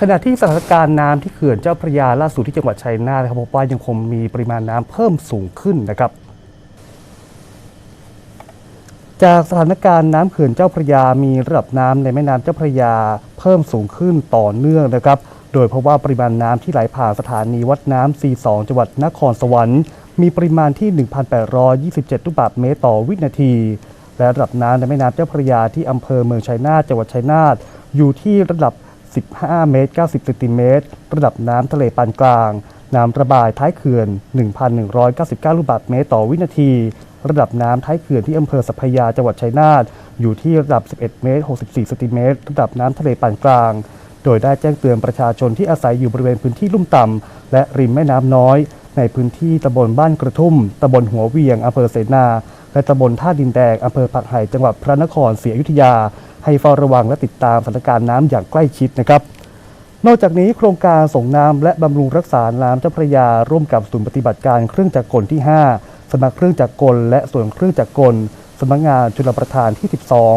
ขณะที่สถานการณ์น้ำที่เขื่อนเจ้าพระยาล่าสุดที่จังหวัดชัยนาทนะครับพบว่ายังคงมีปริมาณน้ำเพิ่มสูงขึ้นนะครับ จากสถานการณ์น้ำเขื่อนเจ้าพระยามีระดับน้ำในแม่น้ำเจ้าพระยาเพิ่มสูงขึ้นต่อเนื่องนะครับ โดยเพราะว่าปริมาณน้ำที่ไหลผ่านสถานีวัดน้ำ C2 จังหวัดนครสวรรค์ มีปริมาณที่ 1,827ลูกบาศก์เมตรต่อวินาที และระดับน้ำในแม่น้ำเจ้าพระยาที่อำเภอเมืองชัยนาทจังหวัดชัยนาทอยู่ที่ระดับ 15 เมตร 90 เซนติเมตร ระดับน้ำทะเลปานกลาง น้ำระบายท้ายเขื่อน 1,199 ลูกบาศก์เมตรต่อวินาที ระดับน้ำท้ายเขื่อนที่อำเภอสัพยาจังหวัดชัยนาท อยู่ที่ระดับ 11 เมตร 64 เซนติเมตร ระดับน้ำทะเลปานกลาง โดยได้แจ้งเตือนประชาชนที่อาศัยอยู่บริเวณพื้นที่ลุ่มต่ำและริมแม่น้ำน้อย ในพื้นที่ตำบลบ้านกระทุ่มตำบลหัวเวียงอำเภอเสนาและตำบลท่าดินแดงอำเภอผักไห่จังหวัดพระนครศรีอยุธยา ให้เฝ้าระวังและติดตามสถานการณ์น้ำอย่างใกล้ชิดนะครับ นอกจากนี้โครงการส่งน้ำและบำรุงรักษาน้ำเจ้าพระยา ร่วมกับศูนย์ปฏิบัติการเครื่องจักรกลที่ 5 สำนักเครื่องจักรกล และส่วนเครื่องจักรกลสำนักงานชลประทานที่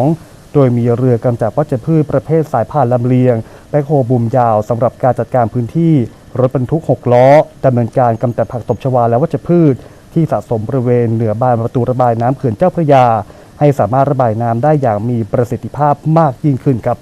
12 โดยมีเรือกำจัดวัชพืชประเภทสายพานลำเลียงและโฮบูมยาวสำหรับการจัดการพื้นที่ รถบรรทุก 6 ล้อดำเนินการกำจัดผักตบชวาและวัชพืช ที่สะสมบริเวณเหนือบานประตูระบายน้ำเขื่อนเจ้าพระยา ให้สามารถระบายน้ำได้อย่างมีประสิทธิภาพมากยิ่งขึ้นครับ